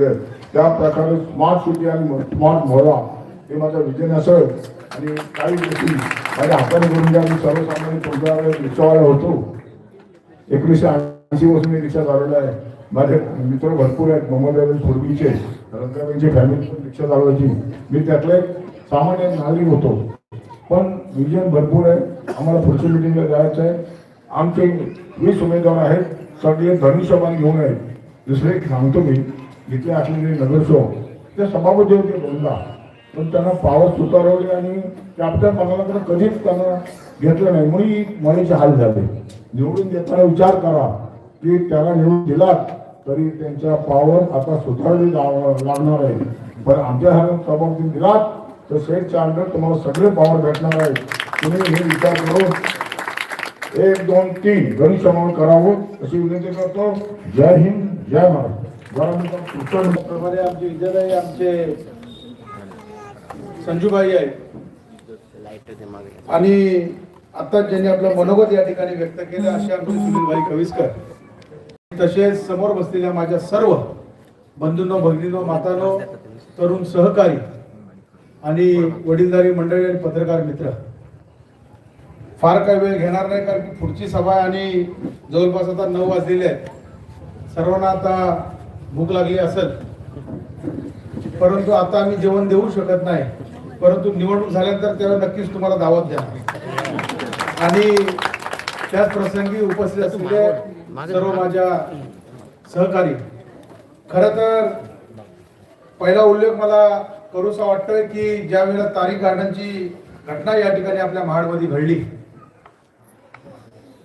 त्या प्रकारे smart city आणि स्मार्ट मोहरा हे माझं विजन असेल आणि काही गोष्टी माझ्या हाताने करून द्या. मी सर्वसामान्य तुमच्या रिक्षावाला होतो. एकोणीसशे ऐंशी पासून मी रिक्षा चालवला आहे. माझे मित्र भरपूर आहेत. मोहम्मद पूर्वीचे रंगाबाईंची फॅमिली पण रिक्षा चालवायची. मी त्यातला एक सामान्य नागरिक होतो. पण विजन भरपूर आहे. आम्हाला पुढच्या मिटिंगला जायचं आहे. आमचे वीस उमेदवार आहेत. सगळे धनुष्यबाण घेऊन आहेत. दुसरे सांगतो मी. जिथे असलेले नगरसेवक ते सभापती होते दोनदा पण त्यांना पावस सुतारवली आणि कॅप्टन मंगलाकडे कधीच त्यांना घेतलं नाही. म्हणून मनाचे हाल झाले. निवडून देताना विचार करा. की त्याला निवडून दिलात तरी त्यांच्या पावर आता सुधारली लाव- लागणार आहे. पण आमच्या ह्या सभापती दिलात तर सेटच्या अंडर तुम्हाला सगळे पावर भेटणार आहे तुम्ही हे विचार करून एक दोन तीन गणित समान करावं अशी विनंती करतो. जय हिंद जय महाराष्ट्र. प्रमाणे आमचे विद्यालय आमचे संजूबाई आहे. आणि आता ज्यांनी आपलं मनोगत या ठिकाणी व्यक्त केलं असे आमचे सुनीलभाई कविस्कर. तसेच समोर बसलेल्या माझ्या सर्व बंधूंनो भगिनीनो मातानो तरुण सहकारी आणि वडीलधारी मंडळी आणि पत्रकार मित्र. फार काही वेळ घेणार नाही कारण की पुढची सभा आणि जवळपास आता नऊ वाजलेले आहेत. सर्वांना आता भूक लागली असेल. परंतु आता आम्ही जेवण देऊ शकत नाही. परंतु निवडणूक झाल्यानंतर तेव्हा नक्कीच तुम्हाला दावत द्या आणि त्याच प्रसंगी उपस्थित असलेले सर्व माझ्या सहकारी खर तर पहिला उल्लेख मला करूसा वाटतोय की ज्या वेळेला तारीख गार्डनची घटना या ठिकाणी आपल्या महाडमध्ये घडली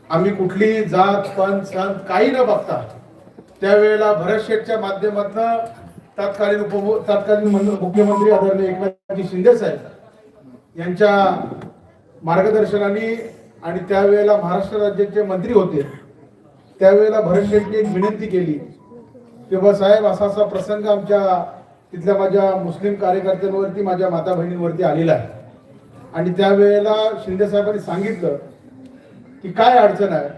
आम्ही कुठली जात पण संत काही न बघता त्यावेळेला भरत शेठच्या माध्यमातून तत्कालीन उप तत्कालीन मुख्यमंत्री आदरणीय एकनाथजी शिंदे साहेब यांच्या मार्गदर्शनाने आणि त्यावेळेला महाराष्ट्र राज्याचे मंत्री होते. त्यावेळेला भरत शेठने एक विनंती केली. की बा साहेब असा असा प्रसंग आमच्या तिथल्या माझ्या मुस्लिम कार्यकर्त्यांवरती माझ्या माता बहिणींवरती आलेला आहे. आणि त्यावेळेला शिंदे साहेबांनी सांगितलं की काय अडचण आहे?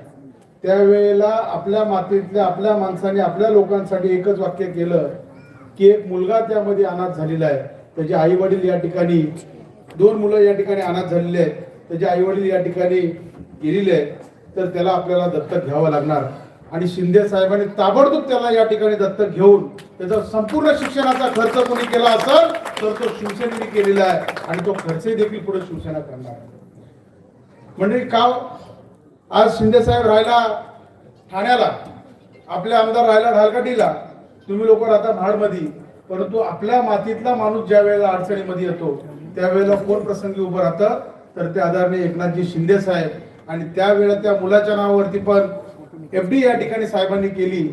त्यावेळेला आपल्या मातीतल्या आपल्या माणसाने आपल्या लोकांसाठी एकच वाक्य केलं की एक मुलगा त्यामध्ये अनाथ झालेला आहे. त्याचे आई वडील या ठिकाणी दोन मुलं या ठिकाणी अनाथ झालेले आहेत. त्याचे आई वडील या ठिकाणी गेलेले आहेत. तर त्याला आपल्याला दत्तक घ्यावं लागणार. आणि शिंदे साहेबांनी ताबडतोब त्याला या ठिकाणी दत्तक घेऊन त्याचा संपूर्ण शिक्षणाचा खर्च कोणी केला असेल तर तो शिवसेनेने केलेला आहे. आणि तो खर्चही देखील पुढे शिवसेना करणार म्हणजे का आज शिंदेसाहेब राहिला ठाण्याला आपले आमदार राहिला ढालकाठीला तुम्ही लोक राहता महाडमध्ये. परंतु आपल्या मातीतला माणूस ज्या वेळेला अडचणीमध्ये येतो त्यावेळेला कोण प्रसंगी उभं राहतं? तर ते आदरणीय एकनाथजी शिंदे साहेब. आणि त्यावेळेला त्या मुलाच्या नावावरती पण एफ डी या ठिकाणी साहेबांनी केली.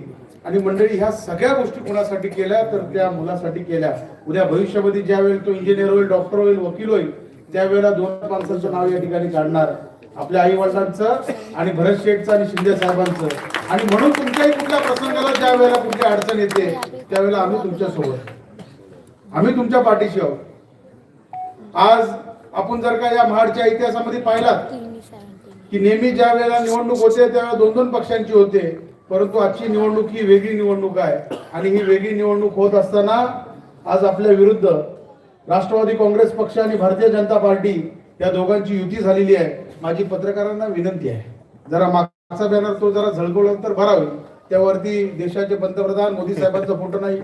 आणि मंडळी ह्या सगळ्या गोष्टी कोणासाठी केल्या? तर त्या मुलासाठी केल्या. उद्या भविष्यामध्ये ज्या तो इंजिनियर होईल डॉक्टर होईल वकील होईल त्यावेळेला दोन माणसांचं नाव या ठिकाणी काढणार. आपल्या आई वडिलांचं आणि भरत शेठचं आणि शिंदे साहेबांचं. आणि म्हणून तुमच्याही कुठल्या प्रसंगाला ज्या वेळेला कुठली अडचण येते त्यावेळेला आम्ही तुमच्यासोबत. आम्ही तुमच्या पाठीशी आहोत. आज आपण जर का या महाडच्या इतिहासामध्ये पाहिलात की नेहमी ज्या वेळेला निवडणूक होते त्यावेळेला दोन दोन पक्षांची होते. परंतु आजची निवडणूक ही वेगळी निवडणूक आहे. आणि ही वेगळी निवडणूक होत असताना आज आपल्या विरुद्ध राष्ट्रवादी काँग्रेस पक्ष आणि भारतीय जनता पार्टी या दोघांची युती झालेली आहे. माझी पत्रकारांना विनंती आहे. जरा मागचा बॅनर तो जरा झळकवला तर बरा होईल. त्यावरती देशाचे पंतप्रधान मोदी साहेबांचा फोटो नाही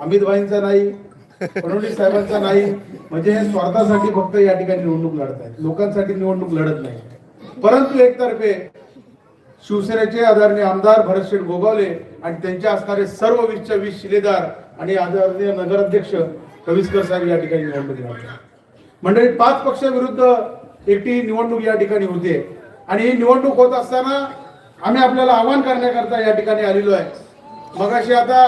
अमित भाईंचा नाही फडणवीस साहेबांचा नाही. म्हणजे हे स्वार्थासाठी फक्त या ठिकाणी निवडणूक लढत आहेत. लोकांसाठी निवडणूक लढत नाही. परंतु एकतर्फे शिवसेनेचे आदरणीय आमदार भरतशेठ गोगावले आणि त्यांच्या असणारे सर्व वीसच्या वीस शिलेदार आणि आदरणीय नगराध्यक्ष कविस्कर साहेब या ठिकाणी निवडणूक लढतात. मंडळी पाच पक्षाविरुद्ध एकटी निवडणूक या ठिकाणी होते. आणि ही निवडणूक होत असताना आम्ही आपल्याला आवाहन करण्याकरता या ठिकाणी आलेलो आहे. मगाशी आता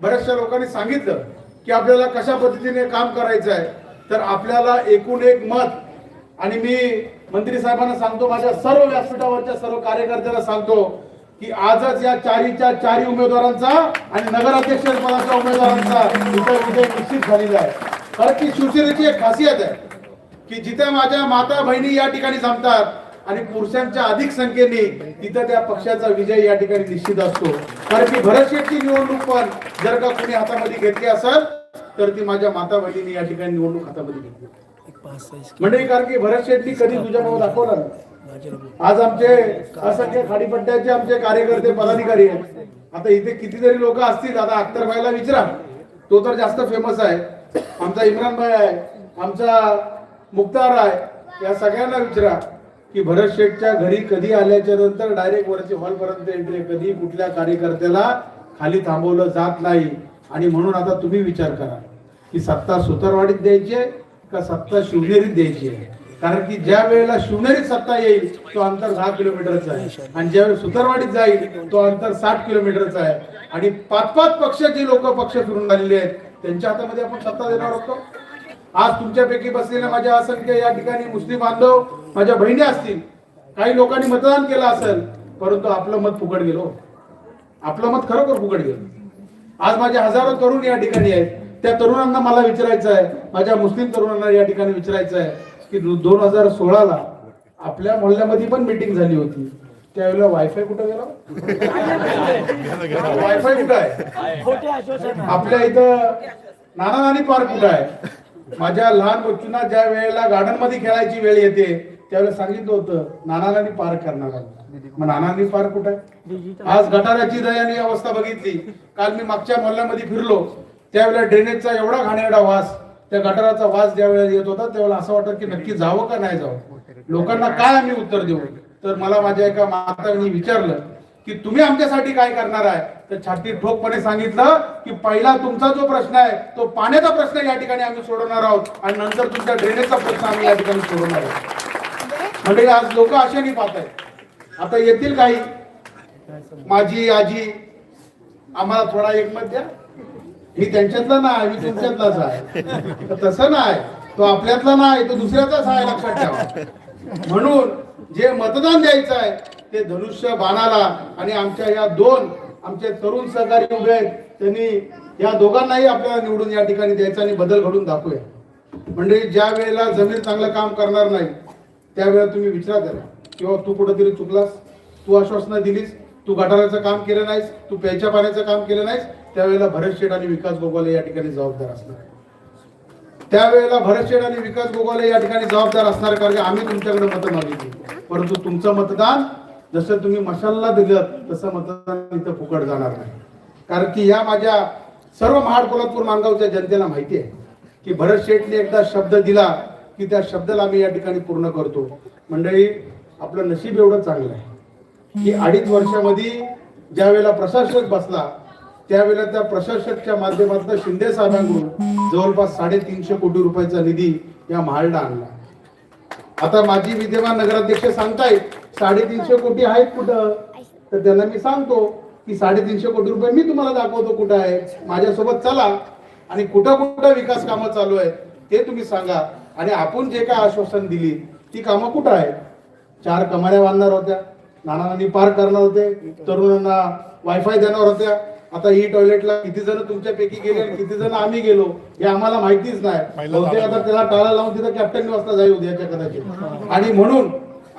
बऱ्याचशा लोकांनी सांगितलं की आपल्याला कशा पद्धतीने काम करायचं आहे. तर आपल्याला एकूण एक मत आणि मी मंत्री साहेबांना सांगतो माझ्या सर्व व्यासपीठावरच्या सर्व कार्यकर्त्यांना सांगतो की आजच या चारीच्या चारी उमेदवारांचा आणि नगराध्यक्ष पदाच्या उमेदवारांचा विजय निश्चित झालेला आहे. कारण की शिवसेनेची एक खासियत आहे. की जिथे माझ्या माता बहिणी या ठिकाणी जमतात आणि पुरुषांच्या अधिक संख्येने तिथं त्या पक्षाचा विजय या ठिकाणी निश्चित असतो. कारण की भरत शेठची निवडणूक पण जर का कोणी हातामध्ये घेतली असेल तर ती माझ्या माता बहिणीने या ठिकाणी निवडणूक हातामध्ये घेतली. म्हणजे कारण की भरत शेट्टी कधी तुझ्या भाऊ दाखवला आज आमचे असंख्य खाडीपट्ट्याचे आमचे कार्यकर्ते पदाधिकारी आहेत. आता इथे कितीतरी लोक असतील आता अख्तर भाईला विचारा. तो तर जास्त फेमस आहे. आमचा इम्रान भाई आहे. आमचा मुक्तार आहे या सगळ्यांना विचारा की भरत शेठच्या घरी कधी आल्याच्यानंतर डायरेक्ट वरचे हॉलपर्यंत एंट्री कधी कुठल्या कार्यकर्त्याला खाली थांबवलं जात नाही. आणि म्हणून आता तुम्ही विचार करा की सत्ता सुतारवाडीत द्यायची आहे का सत्ता शिवनेरीत द्यायची आहे? कारण की ज्या वेळेला शिवनेरीत सत्ता येईल तो अंतर दहा किलोमीटरचा आहे. आणि ज्यावेळेस सुतारवाडीत जाईल तो अंतर साठ किलोमीटरचा आहे. आणि पाच पाच पक्षाची लोक पक्ष फिरून आलेले आहेत त्यांच्या हातामध्ये आपण सत्ता देणार होतो? आज तुमच्यापैकी बसलेल्या माझ्या असंख्य या ठिकाणी मुस्लिम बांधव माझ्या बहिणी असतील. काही लोकांनी मतदान केलं असेल परंतु आपलं मत फुकट गेलो आपलं मत खरोखर फुकट गेलं. आज माझे हजारो तरुण या ठिकाणी आहेत. त्या तरुणांना मला विचारायचं आहे. माझ्या मुस्लिम तरुणांना या ठिकाणी विचारायचं आहे की दोन हजार सोळाला आपल्या मोहल्ल्यामध्ये पण मीटिंग झाली होती. त्यावेळेला वायफाय कुठं गेला? वायफाय कुठं आहे. आपल्या इथं नाना नानी पार्क कुठं आहे? माझ्या लहान बच्चूंना ज्या वेळेला गार्डनमध्ये खेळायची वेळ येते त्यावेळेला सांगितलं होतं नानाला नानी पार्क करणार मग नाना पार्क कुठं? आज गटाराची दयानी अवस्था बघितली. काल मी मागच्या मोहल्ल्यामध्ये फिरलो. त्यावेळेला ड्रेनेजचा एवढा घाणेरडा वास त्या गटाराचा वास ज्या वेळेला येत होता त्यावेळेला असं वाटत की नक्की जावं का नाही जावं? लोकांना काय आम्ही उत्तर देऊ? तर मला माझ्या एका मातांनी विचारलं की तुम्ही आमच्यासाठी काय करणार आहे? तर छाती ठोकपणे सांगितलं की पहिला तुमचा जो प्रश्न आहे तो पाण्याचा प्रश्न या ठिकाणी आम्ही सोडवणार आहोत आणि नंतर तुमचा ड्रेनेजचा प्रश्न आम्ही या ठिकाणी सोडवणार आहोत. म्हणजे आज लोक अशाने पाहत आहेत. आता येतील काही? माझी आजी आम्हाला थोडा एकमत द्या. मी त्यांच्यातला नाही मी तुमच्यातलाच आहे. तसं नाही तो आपल्यातला नाही तो दुसऱ्याचाच आहे लक्षात ठेवा. म्हणून जे मतदान द्यायचं आहे ते धनुष्य बाणाला आणि आमच्या या दोन आमचे तरुण सहकारी उभे आहेत त्यांनी या दोघांनाही आपल्याला निवडून या ठिकाणी द्यायचं आणि बदल घडून दाखवूया. म्हणजे ज्या वेळेला जमीन चांगलं काम करणार नाही त्यावेळेला तुम्ही विचारा त्याला. किंवा तू कुठंतरी चुकलास तू आश्वासनं दिलीस तू गटाराचं काम केलं नाहीस तू प्यायच्या पाण्याचं काम केलं नाहीस त्यावेळेला भरत शेठ आणि विकास गोगाले या ठिकाणी जबाबदार असणार त्यावेळेला भरत शेठ आणि विकास गोगाले या ठिकाणी जबाबदार असणार कारण आम्ही तुमच्याकडे मतं मागितली. परंतु तुमचं मतदान जसं तुम्ही मशालला दिलं तसं मतदान इथं फुकट जाणार नाही. कारण की या माझ्या सर्व महाड कोल्हापूर मानगावच्या जनतेला माहिती आहे की भरत शेठने एकदा शब्द दिला की त्या शब्दाला आम्ही या ठिकाणी पूर्ण करतो. मंडळी आपलं नशीब एवढं चांगलं आहे की अडीच वर्षामध्ये ज्या वेळेला प्रशासक बसला त्यावेळेला त्या प्रशासकच्या माध्यमातून शिंदे साहेबांकडून जवळपास साडेतीनशे कोटी रुपयाचा निधी या महाडला आणला. आता माझी विद्यमान नगराध्यक्ष सांगतायत साडेतीनशे कोटी आहेत कुठं? तर त्यांना मी सांगतो की साडेतीनशे कोटी रुपये मी तुम्हाला दाखवतो कुठं आहे. माझ्यासोबत चला आणि कुठं कुठं विकास कामं चालू आहेत ते तुम्ही सांगा. आणि आपण जे काय आश्वासन दिली ती कामं कुठं आहेत? चार कमान्या बांधणार होत्या. नानांनी पार करणार होते. तरुणांना वायफाय देणार होत्या. आता ही टॉयलेटला किती जण तुमच्यापैकी गेले आणि किती जण आम्ही गेलो हे आम्हाला माहितीच नाही. बहुतेक आता त्याला टाळा लावून तिथं कॅप्टन वाजता जाईल उद्याच्या कदाचित. आणि म्हणून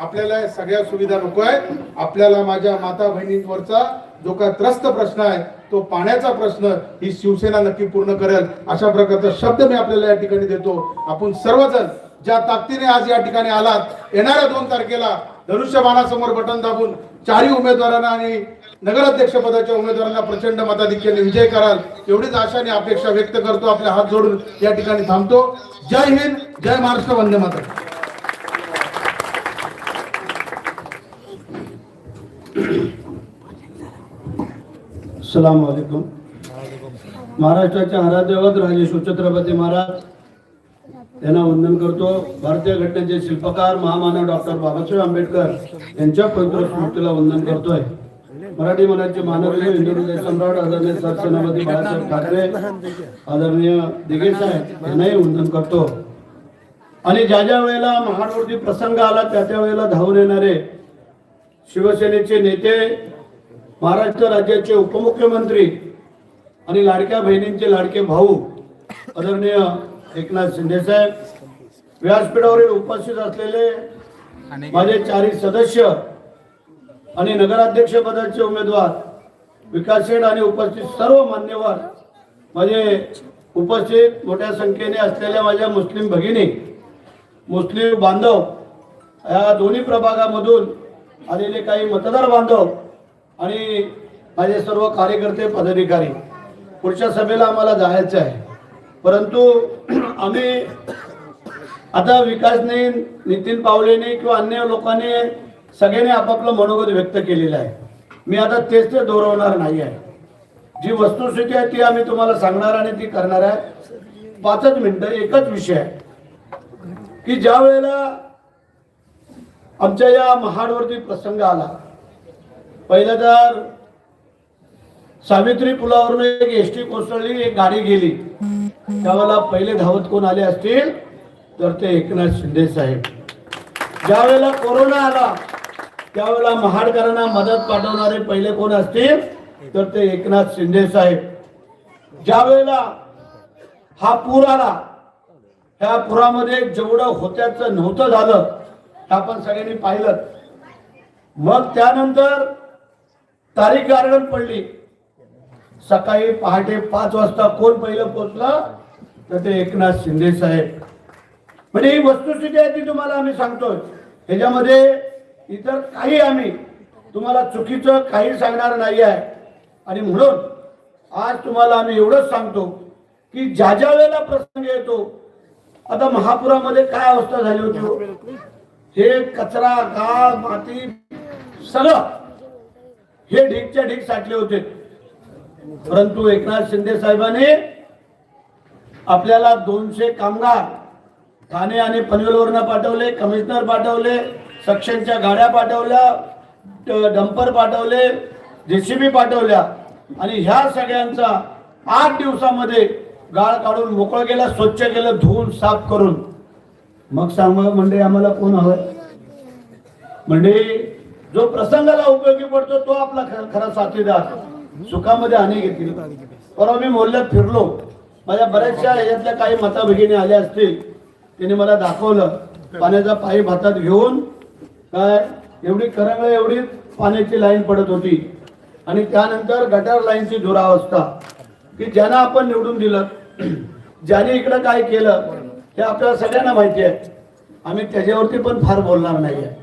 आपल्याला सगळ्या सुविधा नको आहेत. आपल्याला माझ्या माता बहिणींवरचा जो काय त्रस्त प्रश्न आहे तो पाण्याचा प्रश्न ही शिवसेना नक्की पूर्ण करेल. अशा प्रकारचा शब्द मी आपल्याला या ठिकाणी देतो. आपण सर्वजण ज्या ताकदीने आज या ठिकाणी आलात येणाऱ्या दोन तारखेला धनुष्यबाणासमोर बटन दाबून चारही उमेदवारांना आणि नगराध्यक्ष पदाच्या उमेदवारांना प्रचंड मताधिक्याने विजय कराल एवढीच आशा आणि अपेक्षा व्यक्त करतो. आपले हात जोडून या ठिकाणी थांबतो. जय हिंद जय महाराष्ट्र वंदे माता सलाम वालेकुम महाराष्ट्राचे आराध्यवत राजे सुछत्रपती महाराज यांना वंदन करतो. भारतीय घटनेचे शिल्पकार महामानव डॉक्टर बाबासाहेब आंबेडकर यांच्या पवित्र स्मृतीला वंदन करतोय. मराठी मनाचे मानवीय हिंदू हृदय सम्राट आदरणीय सरसेनापती बाळासाहेब ठाकरे आदरणीय दिघे साहेब यांनाही वंदन करतो. आणि ज्या ज्या वेळेला महाडवरती प्रसंग आला त्या त्या वेळेला धावून येणारे शिवसेनेचे नेते महाराष्ट्र राज्याचे उपमुख्यमंत्री आणि लाडक्या बहिणींचे लाडके भाऊ आदरणीय एकनाथ शिंदे साहेब व्यासपीठावरील उपस्थित असलेले माझे चारही सदस्य आणि नगराध्यक्ष पदाचे उमेदवार विकास शेठ आणि उपस्थित सर्व मान्यवर माझे उपस्थित मोठ्या संख्येने असलेल्या माझ्या मुस्लिम भगिनी मुस्लिम बांधव या दोन्ही प्रभागामधून आलेले काही मतदार बांधव आणि माझे सर्व कार्यकर्ते पदाधिकारी पुढच्या सभेला आम्हाला जायचं आहे. परंतु आम्ही आता विकासने नितीन पावलेने किंवा अन्य लोकांनी सगळ्यांनी आपापलं मनोगत व्यक्त केलेलं आहे. मी आता तेच ते दोरवणार नाही आहे. जी वस्तुस्थिती आहे ती आम्ही तुम्हाला सांगणार आणि ती करणार आहे. पाचच मिनिटं एकच विषय आहे. की ज्या वेळेला आमच्या या महाडवरती प्रसंग आला पहिलं तर सावित्री पुलावरून एक एस टी कोसळली एक गाडी गेली. त्यावेळेला पहिले धावत कोण आले असतील? तर ते एकनाथ शिंदे साहेब. ज्यावेळेला कोरोना आला त्यावेळेला महाडकरांना मदत पाठवणारे पहिले कोण असतील? तर ते एकनाथ शिंदे साहेब. ज्यावेळेला हा पूर आला त्या पुरामध्ये जेवढं होत्याचं नव्हतं झालं आपण सगळ्यांनी पाहिलं. मग त्यानंतर तारीख गार्डन पडली. सकाळी पहाटे पाच वाजता कोण पहिलं पोचला तर ते एकनाथ शिंदे साहेब. म्हणजे ही वस्तुस्थिती आहे ती तुम्हाला आम्ही सांगतोय. ह्याच्यामध्ये इतर काही आम्ही तुम्हाला चुकीचं काही सांगणार नाही आहे आणि म्हणून आज तुम्हाला आम्ही एवढंच सांगतो की ज्या ज्या वेळेला प्रसंग येतो आता महापुरामध्ये काय अवस्था झाली होती हो? हे कचरा गाळ माती सगळं हे ढीकच्या ढीक साठले होते. परंतु एकनाथ शिंदे साहेबांनी आपल्याला दोनशे कामगार ठाणे आणि पनवेलवरनं पाठवले कमिशनर पाठवले सक्शनच्या गाड्या पाठवल्या डंपर पाठवले जेसीबी पाठवल्या. आणि ह्या सगळ्यांचा आठ दिवसामध्ये गाळ काढून मोकळं केलं स्वच्छ केलं धुवून साफ करून. मग सांग म्हणजे आम्हाला कोण हवं म्हणजे जो प्रसंगाला उपयोगी पडतो तो आपला खरा साथीदार सुखामध्ये हानी घेतील. परवा मी मोहल्ल्यात फिरलो. माझ्या बऱ्याचशा याच्यातल्या काही माता भगिनी आल्या असतील. त्यांनी मला दाखवलं. पाण्याचा पाईप हातात घेऊन काय एवढी करंगळ एवढी पाण्याची लाईन पडत होती. आणि त्यानंतर गटार लाईनची दुरावस्था. की ज्यांना आपण निवडून दिलं ज्याने इकडं काय केलं हे आपल्याला सगळ्यांना माहिती आहे. आम्ही त्याच्यावरती पण फार बोलणार नाही आहे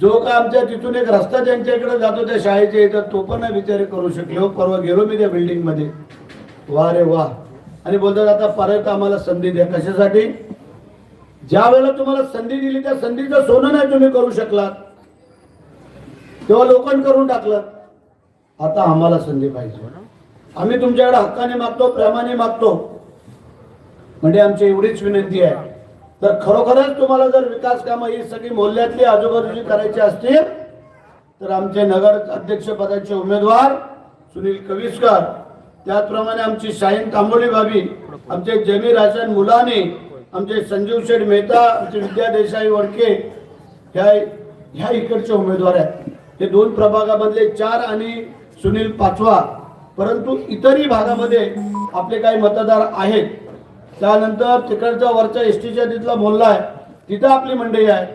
जो का आमच्या तिथून एक रस्ता ज्यांच्या इकडे जातो त्या शाळेच्या इथं तो पण नाही विचार करू शकलो. हो, परवा गेलो मी त्या बिल्डिंगमध्ये वा रे वा. आणि बोलतात आता परत आम्हाला संधी द्या. कशासाठी? ज्या वेळेला तुम्हाला संधी दिली त्या संधीचं सोनं नाही तुम्ही करू शकलात. तेव्हा लोकन करून टाकलं. आता आम्हाला संधी पाहिजे. आम्ही तुमच्याकडे हक्काने मागतो प्रेमाने मागतो. म्हणजे आमची एवढीच विनंती आहे. तर खरोखरच तुम्हाला जर विकास कामं ही सगळी मोहल्ल्यातली आजूबाजूची करायची असतील तर आमचे नगर अध्यक्षपदाचे उमेदवार सुनील कविस्कर त्याचप्रमाणे आमची शाहीन तांबोली भाभी आमचे जमीर हसन मुलानी आमचे संजीव शेठ मेहता आमचे विद्या देसाई वडके ह्या ह्या इकडचे उमेदवार आहेत. हे दोन प्रभागामधले चार आणि सुनील पाचवा. परंतु इतरही भागामध्ये आपले काही मतदार आहेत. त्यानंतर तिकडचा वरचा एस टीच्या तिथला मोहल्ला आहे. तिथं आपली मंडळी आहे.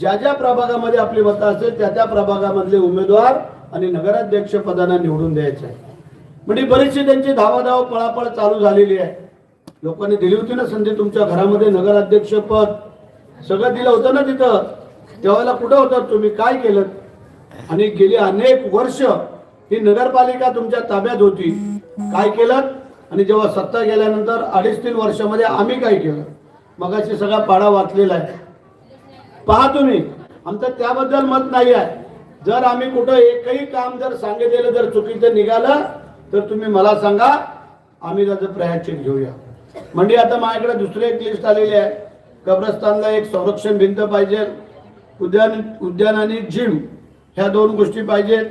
ज्या ज्या प्रभागामध्ये आपली मतं असेल त्या त्या प्रभागामधले उमेदवार आणि नगराध्यक्ष पदांना निवडून द्यायचं आहे म्हणजे बरीचशी त्यांची धावाधाव पळापळ चालू झालेली आहे. लोकांनी दिली होती ना संधी तुमच्या घरामध्ये नगराध्यक्ष पद. सगळं दिलं होतं ना तिथं. तेव्हा कुठं होतात तुम्ही काय केलं? आणि गेली अनेक वर्ष ही नगरपालिका तुमच्या ताब्यात होती. काय केलं? आणि जेव्हा सत्ता गेल्यानंतर अडीच तीन वर्षामध्ये आम्ही काय केलं? मगाशी सगळा पाडा वाचलेला आहे. पहा तुम्ही आमचं त्याबद्दल मत नाही आहे. जर आम्ही कुठं एकही काम जर सांगितलेलं जर चुकीचं निघालं तर तुम्ही मला सांगा आम्ही त्याचं प्रयाचित घेऊया. म्हणजे आता माझ्याकडे दुसरी एक लिस्ट आलेली आहे. कब्रस्तानला एक संरक्षण भिंत पाहिजे. उद्यान उद्यान आणि जिम ह्या दोन गोष्टी पाहिजेत.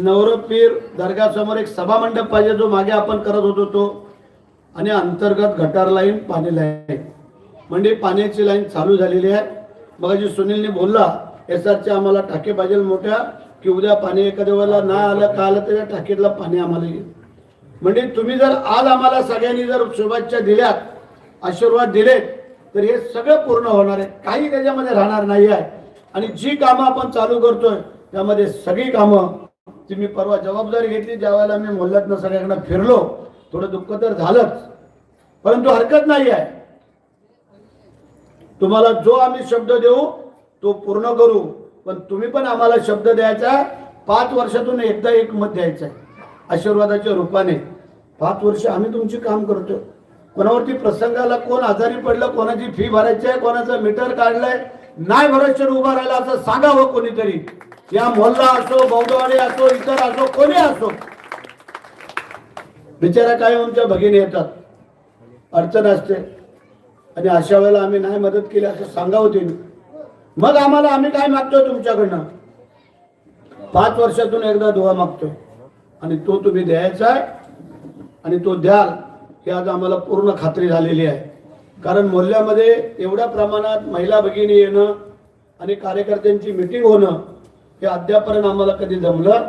नवरपीर दर्गासमोर एक सभा मंडप पाहिजे जो मागे आपण करत होतो तो. आणि अंतर्गत गटार लाईन पाणी लाईन. म्हणजे पाण्याची लाईन चालू झालेली आहे. मग सुनीलने बोलला एस आरच्या आम्हाला टाके पाहिजे मोठ्या की उद्या पाणी एखाद्या वेळेला नाही आलं का आलं त्याच्या टाकीतलं पाणी आम्हाला येईल. म्हणजे तुम्ही जर आज आम्हाला सगळ्यांनी जर शुभेच्छा दिल्यात आशीर्वाद दिले तर हे सगळं पूर्ण होणार आहे. काही त्याच्यामध्ये राहणार नाही आहे. आणि जी कामं आपण चालू करतोय त्यामध्ये सगळी कामं ती मी परवा जबाबदारी घेतली ज्यावेळेला मी मोहल्ल्यातनं सगळ्यांना फिरलो थोडं दुःख तर झालंच परंतु हरकत नाही आहे. तुम्हाला जो आम्ही शब्द देऊ तो पूर्ण करू पण तुम्ही पण आम्हाला शब्द द्यायचा पाच वर्षातून एकदा एक मत द्यायचं आहे आशीर्वादाच्या रूपाने. पाच वर्ष आम्ही तुमची काम करतो कोणावरती प्रसंगाला कोण आजारी पडलं कोणाची फी भरायची आहे कोणाचं मीटर काढलंय नाही भरोश्यावर उभा राहिला असं सांगावं कोणीतरी. या मोहल्ला असो बौद्धवाडी असो इतर असो कोणी असो बिचारा काय आमच्या भगिनी येतात. अडचण असते. आणि अशा वेळेला आम्ही नाही मदत केली असं सांगावं त्यांनी. मग आम्हाला आम्ही काय मागतो तुमच्याकडनं? पाच वर्षातून एकदा दुवा मागतो आणि तो तुम्ही द्यायचा आहे आणि तो द्याल ही आज आम्हाला पूर्ण खात्री झालेली आहे. कारण मोहल्ल्यामध्ये एवढ्या प्रमाणात महिला भगिनी येणं आणि कार्यकर्त्यांची मिटिंग होणं हे अद्यापर्यंत आम्हाला कधी जमलं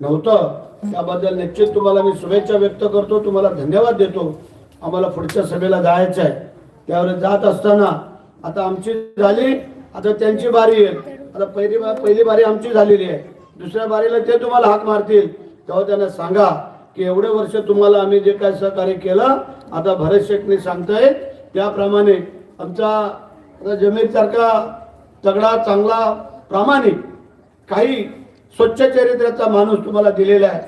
नव्हतं. त्याबद्दल निश्चित तुम्हाला मी शुभेच्छा व्यक्त करतो. तुम्हाला धन्यवाद देतो. आम्हाला पुढच्या सभेला जायचं आहे. त्यावर जात असताना आता आमची झाली. आता त्यांची बारी आहे. आता पहिली बार पहिली बारी आमची झालेली आहे. दुसऱ्या बारीला ते तुम्हाला हाक मारतील. तेव्हा त्यांना सांगा की एवढे वर्ष तुम्हाला आम्ही जे काय सहकार्य केलं आता भरत शेखने सांगतायत. त्याप्रमाणे आमचा आता तगडा चांगला प्रामाणिक काही स्वच्छ चरित्राचा माणूस तुम्हाला दिलेला आहे.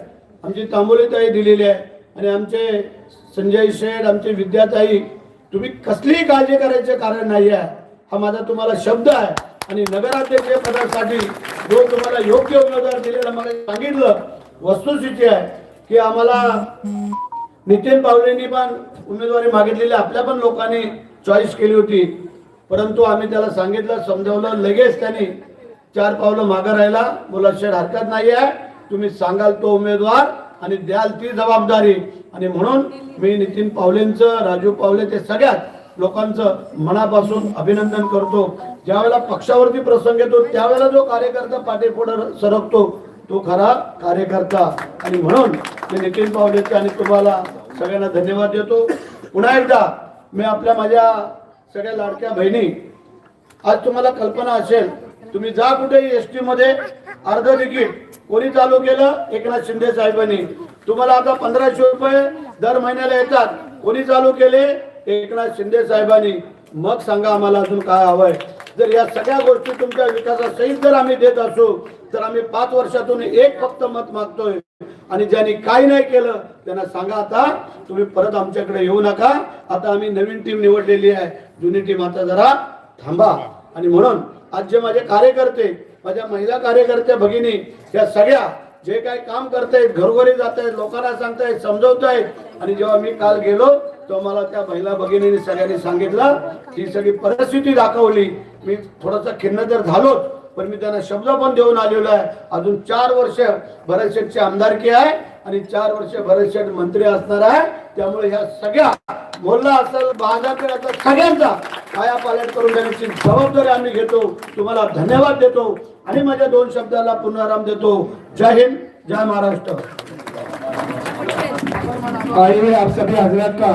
आमची तांबोलीताई दिलेली आहे. आणि आमचे संजय शेठ आमचे विद्याताई तुम्ही कसलीही काळजी करायचे कारण नाही आहे. हा माझा तुम्हाला शब्द आहे. आणि नगराध्यक्ष पदासाठी जो तुम्हाला योग्य उमेदवार दिलेला मला सांगितलं वस्तुस्थिती आहे की आम्हाला नितीन पावलेंनी पण उमेदवारी मागितलेली आपल्या पण लोकांनी चॉईस केली होती. परंतु आम्ही त्याला सांगितलं समजावलं लगेच त्यांनी चार पावलं मागं राहिला. बोला शेठ हरकत नाही आहे तुम्ही सांगाल तो उमेदवार आणि द्याल ती जबाबदारी. आणि म्हणून मी नितीन पावलेंचं राजू पावले ते सगळ्यात लोकांचं मनापासून अभिनंदन करतो. ज्यावेळेला पक्षावरती प्रसंग येतो त्यावेळेला जो कार्यकर्ता पाठीपुढे सरकतो तो खरा कार्यकर्ता. आणि म्हणून मी नितीन पावलेचे आणि तुम्हाला सगळ्यांना धन्यवाद देतो. पुन्हा एकदा मी आपल्या माझ्या सगळ्या लाडक्या बहिणी आज तुम्हाला कल्पना असेल तुम्ही जा कुठेही एस टी मध्ये? अर्ध तिकीट. कोणी चालू केलं? एकनाथ शिंदे साहेबांनी. तुम्हाला आता पंधराशे रुपये दर महिन्याला येतात. कोणी चालू केले? एकनाथ शिंदे साहेबांनी. मग सांगा आम्हाला अजून काय हवंय. जर या सगळ्या गोष्टी तुमच्या विकासासहित जर आम्ही देत असू तर आम्ही पाच वर्षातून एक फक्त मत मागतोय. आणि ज्यांनी काही नाही केलं त्यांना सांगा आता तुम्ही परत आमच्याकडे येऊ नका. आता आम्ही नवीन टीम निवडलेली आहे. जुनी टीम आता जरा थांबा. आणि म्हणून आज जे माझे कार्यकर्ते माझ्या महिला कार्यकर्त्या भगिनी या सगळ्या जे काही काम करतायत घरोघरी जात आहेत लोकांना सांगतायत समजवतायत आणि जेव्हा मी काल गेलो तेव्हा मला त्या महिला भगिनीने सगळ्यांनी सांगितलं ही सगळी परिस्थिती दाखवली. मी थोडासा खिन्न तर झालोच पण मी त्यांना शब्द पण देऊन आलेलो आहे. अजून चार वर्ष भरत आमदारकी आहे. आणि चार वर्ष भरत शेठ मंत्री असणार आहे. त्यामुळे ह्या सगळ्या मोल्ला असेल बाजारपेठ असेल सगळ्यांचा पाया पालट करून देण्याची जबाबदारी आम्ही घेतो तुम्हाला धन्यवाद देतो. आणि माझ्या दोन शब्दाला पुनराराम देतो. जय हिंद जय महाराष्ट्र. आप सभी हजरत का